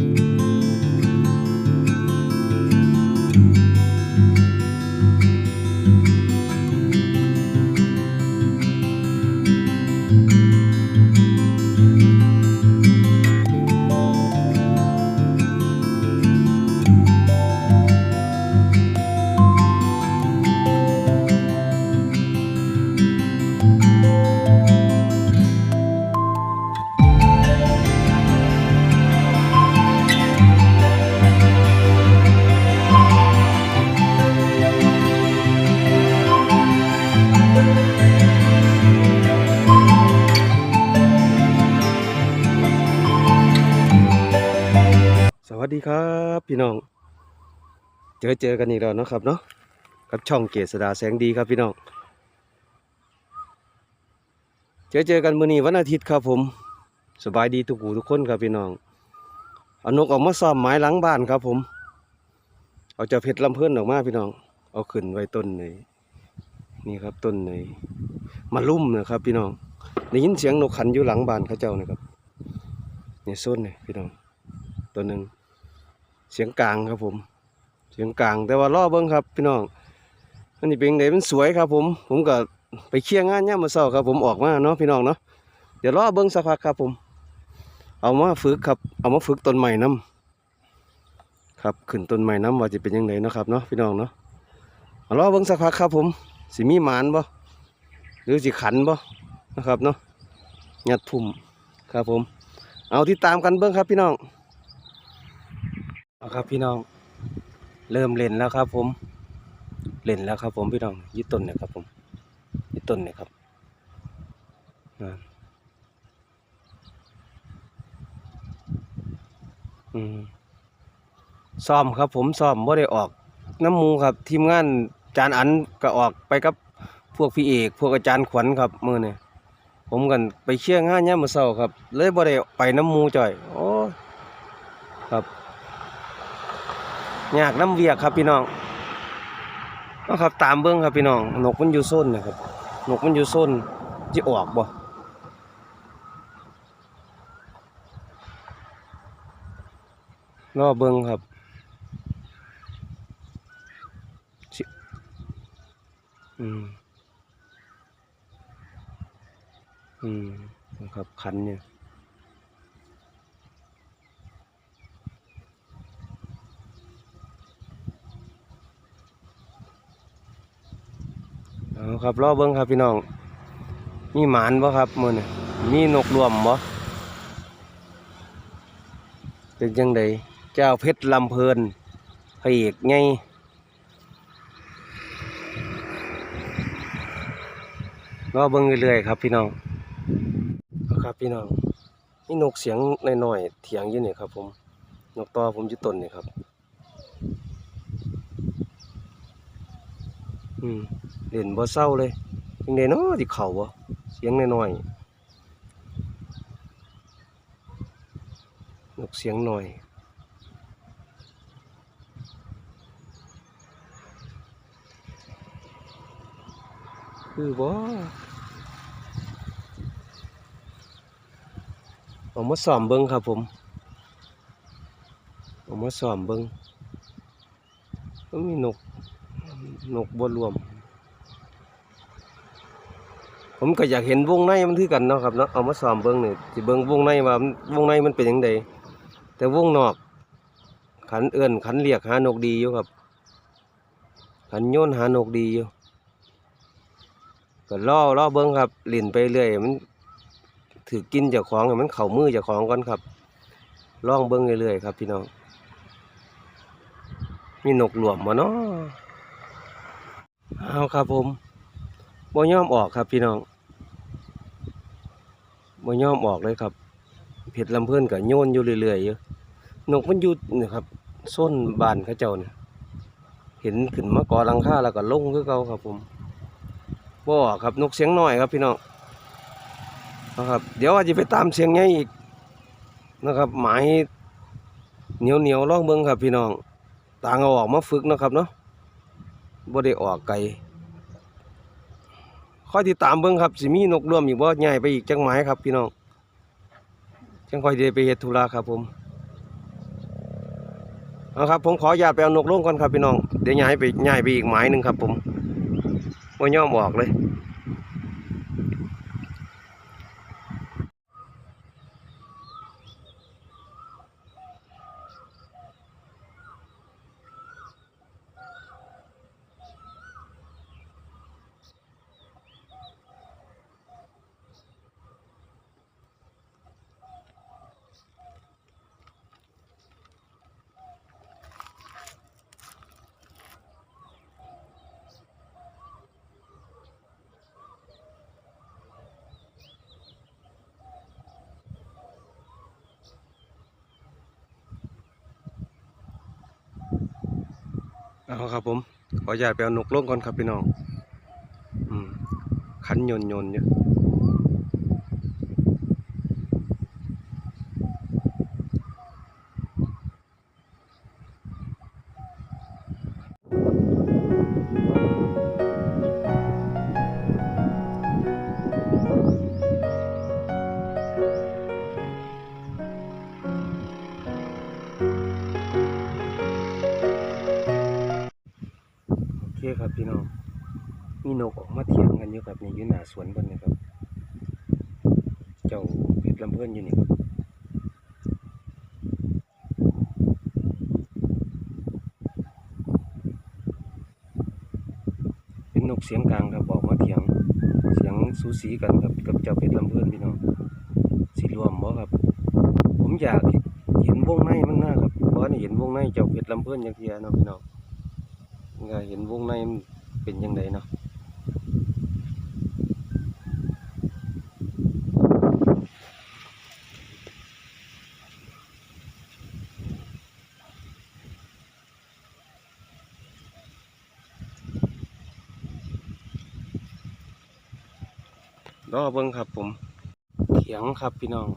สวั ดีครับพี่น้อง เจอเจอกันอีกแล้วนะครับเนาะกับช่องเกษดาแสงดีครับพี่น้อง เจอเจอกันมื้อนี้วันอาทิตย์ครับผม สบายดีทุกหูทุกคนครับพี่น้องเอานกออกมาซ้อมไม้หลังบ้านครับผม เอาเจะเพชรลำเพิ่นออกมาพี่น้อง เอาขึ้นไว้ต้นไหนนี่ครับต้นไหนมาลุ่มนะครับพี่น้องได้ยินเสียงนกขันอยู่หลังบ้านเขาเจ้านะครับนี่ส้นนี่พี่น้องตัวหนึ่ง เสียงกลางครับผม เสียงกลางแต่ว่าล่อเบิ้งครับ พี่น้องอันนี้เป็นไงมันสวยครับ ผม ผมก็ไปเคลียร์งานย่ามาเศร้าครับ ผมออกมาเนาะพี่น้องเนาะเดี๋ยวล่อเบิ้งสักพักครับผม เอามาฝึกครับ เอามาฝึกต้นใหม่น้ำครับขึ้นต้นใหม่น้ำว่าจะเป็นยังไงนะครับเนาะพี่น้องเนาะเอาล่อเบิ้งสักพักครับ ผมสิมีหมานบ่หรือสิขันบ่นะครับเนาะยัดพุ่มครับผม เอาที่ตามกันเบิ้งครับพี่น้อง เอาครับพี่น้องเริ่มเล่นแล้วครับ ผมเล่นแล้วครับ ผมพี่น้องยึดต้นเนี่ยครับผมยึดต้นเนี่ยครับนั่อืมซ้อมครับ ผมซ้อมบ่ได้ออกน้ำมูครับ ทีมงานจารย์อันก็ออกไปกับพวกพี่เอกพวกอาจารย์ขวัญครับมือเนี่ยผมกันไปเชี่ยงงานย่ามมื้อเช้าครับ เลยบ่ได้ไปน้ำมูจ่อยโอ้ครับ ยากน้ำเวียกครับพี่น้องเอาครับตามเบิ้องครับพี่น้องนกมันอยู่โซนนะครับนกมันอยู่โซนจะออกบ่รอเบิ้งครับอืม อืม ครับ คันเนี่ย เอาครับรอเบิ้งครับพี่น้อง มีหมานบ่ครับมือนี้มีนกรวมบ่เป็นจังไดเจ้าเพชรลำเพลินพระเอกไงรอเบิ้งเรื่อยๆครับพี่น้องครับพี่น้องนี่นกเสียงหน้อยๆเถียงอยู่นี่ครับ ผมนกต่อผมอยู่ต้นนี่ครับ อืม เล่นบ่เศร้าเลยยังไงเนาะที่เขาบ่เสียงน้อยๆนกเสียงหน่อยคือบ่เอามาซ้อมเบิ่งครับผมเอามาซ้อมเบิ่งมันมีนกนกบ่รวม ผมก็อยากเห็นวงในมันคือกันเนาะครับเนาะเอามาซ้อมเบิ่งนี่สิเบิ่งวงในว่าวงในมันเป็นจังไดแต่วงนอกขันเอื้อนขันเรียกหานกดีอยู่ครับ ขันโยนหานกดีอยู่ก็ล่อล่อเบิ่งครับเล่นไปเรื่อยมันถือกินจากของมันเข้ามือจากของก่อนครับล่องเบิ่งเรื่อยๆครับพี่น้องมีนกหลวมบ่เนาะเอาครับผมบ่ยอมออกครับพี่น้อง บ่ยอมออกเลยครับเผ็ดลำเพิ่นก็โยนอยู่เรื่อยๆอยู่นกมันอยู่นี่ครับส้นบานเขาเจ้าเนี่ยเห็นขึ้นมาก่อหลังคาแล้วก็ลงคือเก่าครับ ผมบ่อครับนกเสียงน้อยครับพี่น้องนะครับเดี๋ยวอาจจะไปตามเสียงใหญ่อีกนะครับ หมายเหนียวเหนียวๆลองเบิ่งครับพี่น้องต่างเอาออกมาฝึกนะครับเนาะบ่ได้ออกไกล คอยติดตามเบิ่งครับสิมีนกร่วมอีกบ่ใหญ่ไปอีกจังหมายครับพี่น้องจังคอยเดไปเฮ็ดธุระครับผมเอาครับผมขออนุญาตไปเอานกลงก่อนครับพี่น้องเดี๋ยวย้ายไปย้ายไปอีกหมายหนึ่งครับผมว่าย่อมออกเลย เอาครับผม ขออนุญาตไปเอานกลงก่อนครับพี่น้อง อืมขันยนยนๆอยู่ โอเครับพี่น้องมีนกออกมาเถียงกันอยู่ครับนี่อยู่หน้าสวนเพิ่นนี่ครับ เจ้าเพชรลำเพิ่นอยู่นี่ครับเป็นนกเสียงกลางครับออกมาเถียง เสียงสูสีกันครับกับเจ้าเพชรลำเพิ่นพี่น้องสิรวมบ่ครับ ผมอยากเห็นวงในมันหนะครับเพราะนี่เห็นวงในเจ้าเพชรลำเพิ่นอย่างเทียเนาะพี่น้อง กเห็นวงในมันเป็นยังไงเนาะรอเบิ่งครับผมเถียงครับพี่น้อง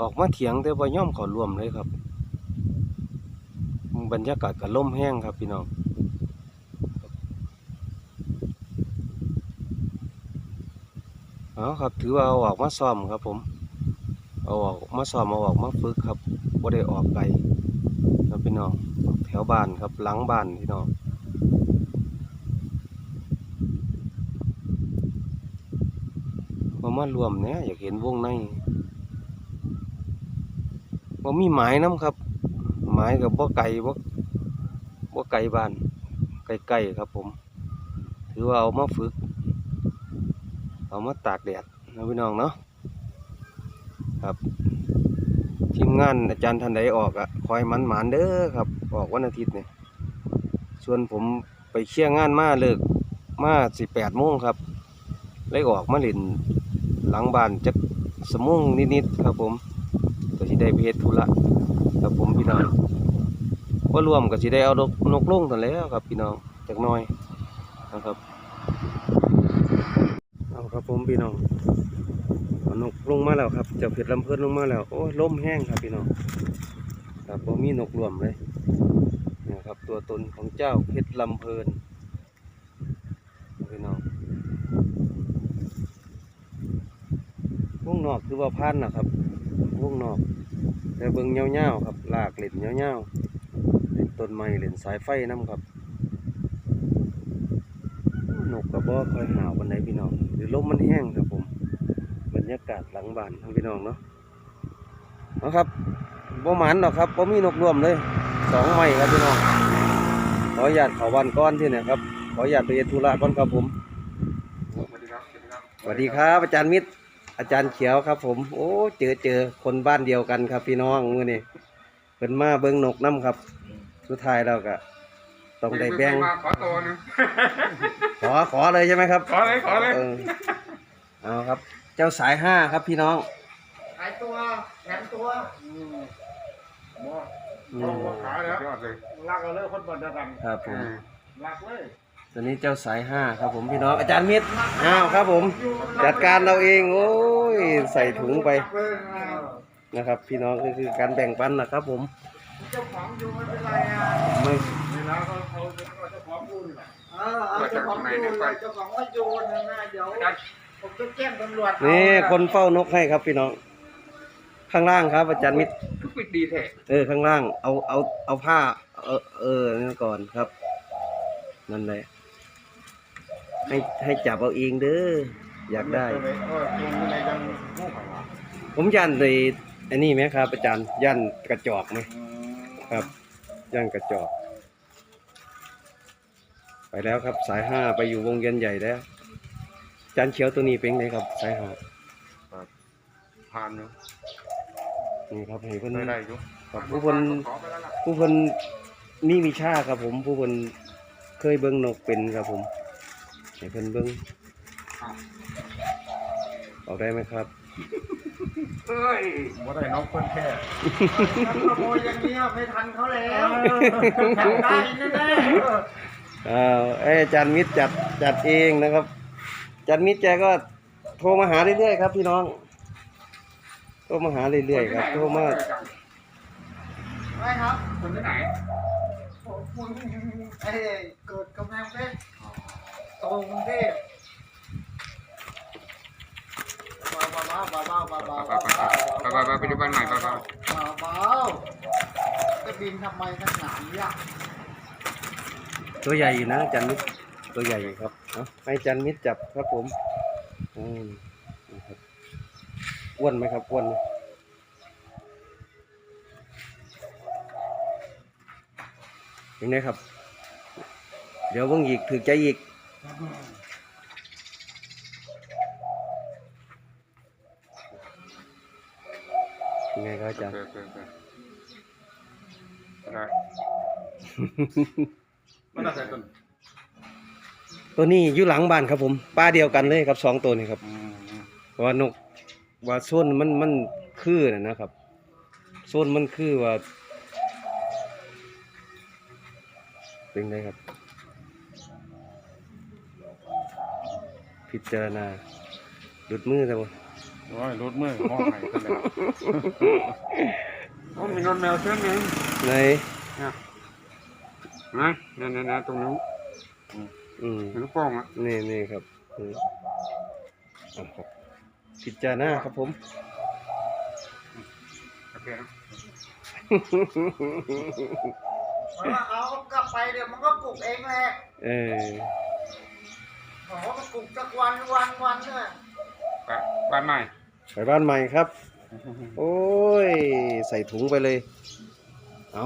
ออกมาเถียงแต่ว่าย่อมขอรวมเลยครับ บรรยากาศก็ล่มแห้งครับพี่น้อง เอาครับถือว่าเอาออกมาซ้อมครับผมเอาออกมาซ้อมเอาออกมาฝึกครับบ่าได้ออกไกลครับพี่น้องแถวบ้านครับหลังบ้านพี่น้องมามารวมเนี่ยอยากเห็นวงในบ่มีหมายน้ำครับ หมายกับบ่ไก่บ่บ่ไก่บ้านไกลๆครับผม ถือว่าเอามาฝึก เอามาตากแดดนะพี่น้องเนาะครับทีมงานอาจารย์ท่านใดออกอะคอยมันหมานเด้อครับ ออกวันอาทิตย์เนี่ยส่วนผมไปเชี่ยงงานมาเลิกมาสิแปดโมงครับเลยออกมาเล่นหลังบ้านจักสมงนิดๆครับผมก็สิได้ไปเฮ็ดธุระครับผมพี่น้องว่ารวมก็สิได้เอานกนกลงทันแล้วครับพี่น้องจักน้อยนะครับ เอาครับผมพี่น้องนกลงมาแล้วครับเจ้าเพชรลำเพิ่นลงมาแล้วโอ้ยลมแห้งครับพี่น้องครับผมมีนกรวมเลยนี่ครับตัวตนของเจ้าเพชรลำเพลินพี่น้องวงนอกคือว่าพันนะครับวงนอก แต่เบิ่งเงาวๆครับลากเหล่นเงาวๆเล่นต้นไม้เล่นสายไฟน้ำครับ กกระบอกคอยหาววันไหนพี่น้อง หรือลมมันแห้งครับผม บรรยากาศหลังบ้านทั้งพี่น้องเนาะเอาครับบ่หมันหรอกครับบ่มีนกรวมเลยสองไม้ครับพี่น้อง ขออนุญาตขาวันก้อนที่เนี่ยครับ ขออนุญาตไปเฮ็ดธุระก่อนครับผมสวัสดีครับสวัสดีครับสวัสดีครับ อาจารย์มิตร อาจารย์เขียวครับ ผม โอ้ เจอเจอคนบ้านเดียวกันครับ พี่น้องมื้อนี้เพิ่นมาเบิ่งนกน้ำครับ สุดท้ายแล้วก็ ต้องได้แบ่งมาขอตัวหนึงขอขอเลยใช่ไหมครับขอเลยขอเลยเออเอาครับ เจ้าสายห้าครับพี่น้อง ขายตัวแถมตัวอืมหมออืเอามหัวขาแล้วยอดเลยรักเอาเลยคนบนเดียวกันครับผมอืมรักเลยตัวนี้เจ้าสายห้าครับผมพี่น้องอาจารย์มิตรอ้าวครับผม จัดการเราเองโอ้ยใส่ถุงไป เออ นะครับพี่น้องก็คือการแบ่งปันนะครับผม เจ้าของอยู่ไม่เป็นไรอะไม่เวลาเขาเขาเขาเจะพร้าขอมพูดนี่แหละเออเอาเจ้าของอยู่เลยเจ้าของว่าอยู่นะนะเดี๋ยวผมจะแจ้งตำรวจเอานี่คนเฝ้านกให้ครับพี่น้อง ข้างล่างครับ อาจารย์มิตรปิดดีแท้เออข้างล่าง เอาเอาเอาผ้า เออเออนั่นก่อนครับ นั่นแหละให้ให้จับเอาเองเด้ออยากได้เออจงในจังงูของเราผมยันในอันนี้ไหมครับอาจารย์ยันกระจอกไหม ครับยันกระจอก ไปแล้วครับ สายห้าไปอยู่วงเวียนใหญ่แล้วอาจารย์เขียวตัวนี้เป็นไงครับ สายห้าผ่านอยู่นี่ครับให้เพิ่นได้ได้อยู่ครับผู้คนขอไปแล้วล่ะผู้คนมีวิชาครับผม ผู้คนเคยเบิ่งนกเป็นครับผมให้เพิ่นเบิ่งเอาได้ไหมครับ เอ้ยบ่ได้น้องเพิ่นแค่ถ้าขโมยอย่างเนี้ยไม่ทันเขาแล้วจับได้แน่ๆอ้าวเอ้ยอาจารย์มิตรจัดจัดเองนะครับอาจารย์มิตรแกก็โทรมาหาเรื่อยๆครับพี่น้อง โทรมาหาเรื่อยๆครับ โทรมาไม่ครับคนที่ไหนผมคุณเอ้ยเกิดกำแพงเพชรโตกรุงเทพเบาเบาเบาเบาเบาเบา ไปไปไปไปไปไปดูบ้านใหม่ไปไปเบาเบาจะบินทำไมขนาดนี้อะตัวใหญ่อยู่นะอาจารย์มิตรตัวใหญ่อยู่ครับเอาให้อาจารย์มิตรจับครับผมอืมนะครับอ้วนไหมครับอ้วนไหมยังไงครับ เดี๋ยวเบิ่งอีกถือใจอีก ยังไงครับ อาจารย์เออเออเออได้มันน่าใส่ต้นตัวนี้อยู่หลังบ้านครับผมป้าเดียวกันเลยครับสองตัวนี้ครับอืมอืมเพราะว่านกว่าโซนมันมันคือนะนะครับโซนมันคือว่าเป็นไงครับ พิจารณาดุดมือแต่บ่ โอ้ยรถเมื่อยห้องไหนกันแล้วโอ้มีรถแมวเส้นหนึ่งในนะนะนั่นนั่นนั่นตรงนู้นอืมเห็นลูกโป่งอะนี่นี่ครับอืมอะครับพิจารณาครับผมโอเคนะเพราะว่าเอากลับไปเดี๋ยวมันก็ปลุกเองแหละเออบอกว่ามันปลุกสักวันวันวันเนี่ยไปบ้านใหม่ ไปบ้านใหม่ครับ โอ้ย ใส่ถุงไปเลย เอา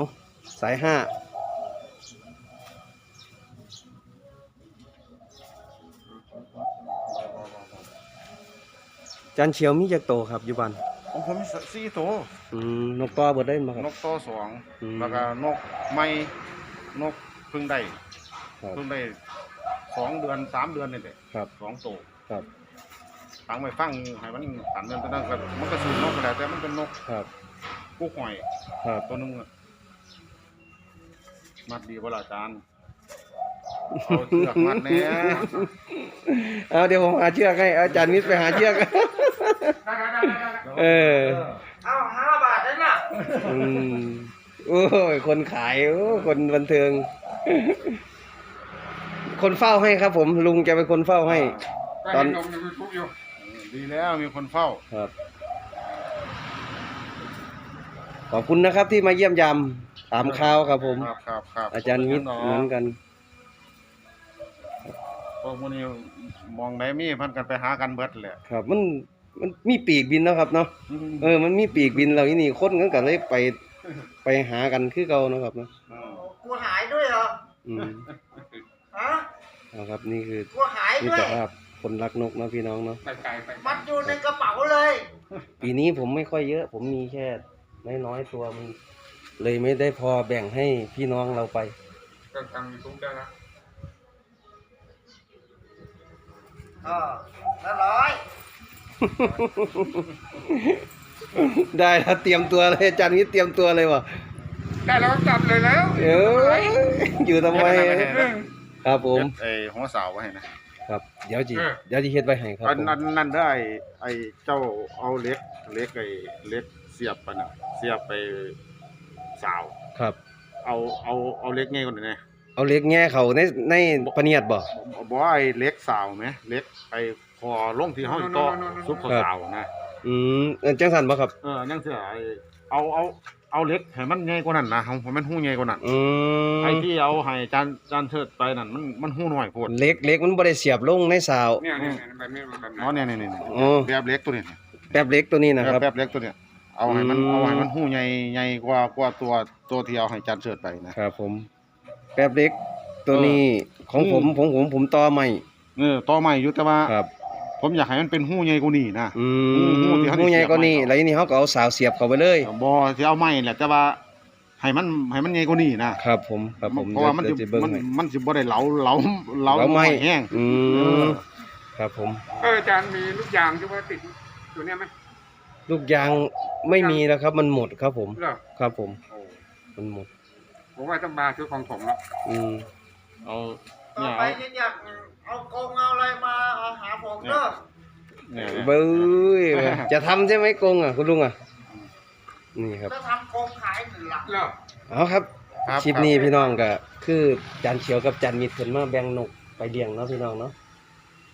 สายห้าจันเชียวมีจักโตครับอยู่บ้านของผมสี่ตัวอืมนกต่อเบิดได้มาครับนกตัวสองอืม แล้วก็นกไม้นกเพึ่งได้ครับ เพึ่งได้สองเดือนสามเดือนนี่แหละครับ สองตัวครับ ฟังไปฟังให้มันสามเดือนตอนนั้นก็มันก็สูนนกก็ได้แต่มันเป็นนกครับ กู้หอยครับ ตัวหนึงอะมัดดีเวลาจานเอาเชือกมัดแน่เอาเดี๋ยวผมหาเชือกให้อาจารย์มิตรไปหาเชือก เออ เอาห้าบาทนั่นน่ะอืมโอ้ยคนขายโอ้คนบันเทิง คนเฝ้าให้ครับ ผมลุงจะเป็นคนเฝ้าให้ ตอน ดีแล้วมีคนเฝ้าครับ ขอบคุณนะครับที่มาเยี่ยมยามถามข่าวครับผม ครับครับครับอาจารย์มิตรเหมือนกันพวกมันนี้มองไหนมีพันกันไปหากันเบิดแหละครับ มันมันมีปีกบินเนาะครับเนาะเออมันมีปีกบินเราที่นี่คนกันก็เลยไปไปหากันคือเก่าเนาะครับเนาะกูหายด้วยเหรออืมฮะเอาครับนี่คือกูหายมิด้วตยรภาพ คนรักนกเนาะพี่น้องเนาะ ไปไกลไปมันอยู่ในกระเป๋าเลย ปีนี้ผมไม่ค่อยเยอะ ผมมีแค่น้อยๆตัวมันเลยไม่ได้พอแบ่งให้พี่น้องเราไป ก็ทางยูทูบได้แล้วเออแล้วร้อยได้แล้วเตรียมตัวเลยอาจารย์นี้เตรียมตัวเลยวะได้แล้วจัดเลยแล้วเอออยู่ทำไม ครับผมไอ้หัวสาวไว้ให้นะ ครับ เดี๋ยวจีเดี๋ยวจีเฮ็ดไว้ให้ครับอันผมนั้นนั่นได้ไอ้เจ้าเอาเล็กเล็กไอ้เล็กเสียบไปน่ะเสียบไปสาว ครับ เอาเอาเอาเล็กไงก่อนเนี่ยเอาเล็กแง่เขาในในพะเนียดบ่บอกว่าไอ้เล็กสาวไหมเล็กไอ้พอลงที่ห้องโต๊ะซุปข้าวสาวนะ อืมเออจังสันบ่ครับ เออยังเสือไอ้เอาเอา เอาเหล็กให้มันใหญ่กว่านั้นนะให้มันหู้ใหญ่กว่านั้นอืมไอ้ที่เอาให้จานจานเชิดไปนั่นมันมันหู้น้อยโพดเล็กเล็กมันบ่ได้เสียบลงในสาวเนี่ยเนี่ยเนี่ยแบบนี้แบบนี้อ๋อเนี่ยเนี่ยเนี่ยอ๋อแบบเหล็กตัวนี้แป๊บเล็กตัวนี้นะครับแบบเหล็กตัวเนี้ยเอาให้มันอืม เอาให้มันหู้ใหญ่ใหญ่กว่ากว่าตัวตัวที่เอาให้จานเชิดไปนะ ครับ ผม แป๊บเล็กตัวนี้ของผมอืมผมผมผมต่อใหม่ เออต่อใหม่อยู่แต่ว่าครับ ผมอยากให้มันเป็นหู้ใหญ่กว่านี้นะ อืหู้มที่เขาได้หูใหญ่เสียบกว่านี้ไว้ แล้วทีนี้เขาก็เอาสาวเสียบเข้าไปเลยบ่สิเอาไม้แหละแต่ว่าให้มันให้มันใหญ่กว่านี้นะครับผมครับผมเพราะว่ามันเดี๋สิยวจะเบิ่งมันให้ มันสิบ่ได้เหลาเหลาเหลาเราไม่แห้งอืเอมอครับผม เอออาจารย์มีลูกยางที่ว่าติดตัวเนี้ยไหมลูกยางไม่มีแล้วครับ มันหมดครับผม เหรอครับผม โอ้มันหมด ผมว่าต้องมาซื้อของผมแล้ว อืมเอาต่เนี่อยไปเอาฉันอยาก เอากงเอาอะไรมาหาผมเด้อเนี่ยเบ้ยจะทำใช่ไหมกงอะคุณลุงอะ นี่ครับแล้วทำกงขายหลักเหรอเอาครับครับ คลิปนี้พี่น้องก็คือจานเขียวกับจานมิดเพิ่นมาแบ่งนกไปเลี้ยงเนาะพี่น้องเนาะ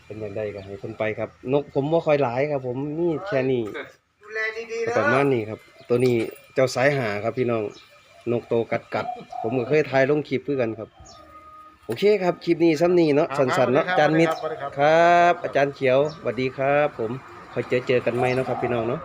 เป็นอย่างใดก็ให้เพิ่นไปครับ นกผมบ่ค่อยหลายครับ ผมมีแค่นี้ดูแลดีๆก็นะประมาณนี้ครับ ตัวนี้เจ้าสายหาครับพี่น้องนกโตกัดกัด ผมก็เคยถ่ายลงคลิปเพื่อกันครับ โอเคครับคลิปนี้ซ้ำนี้เนาะครับสั้นๆเนาะครับจานมิดสวัสดีครับครับ อาจารย์เขียวสวัสดีครับ ผมคอยเจอเจอกันใหม่เนาะครับพี่น้องเนาะ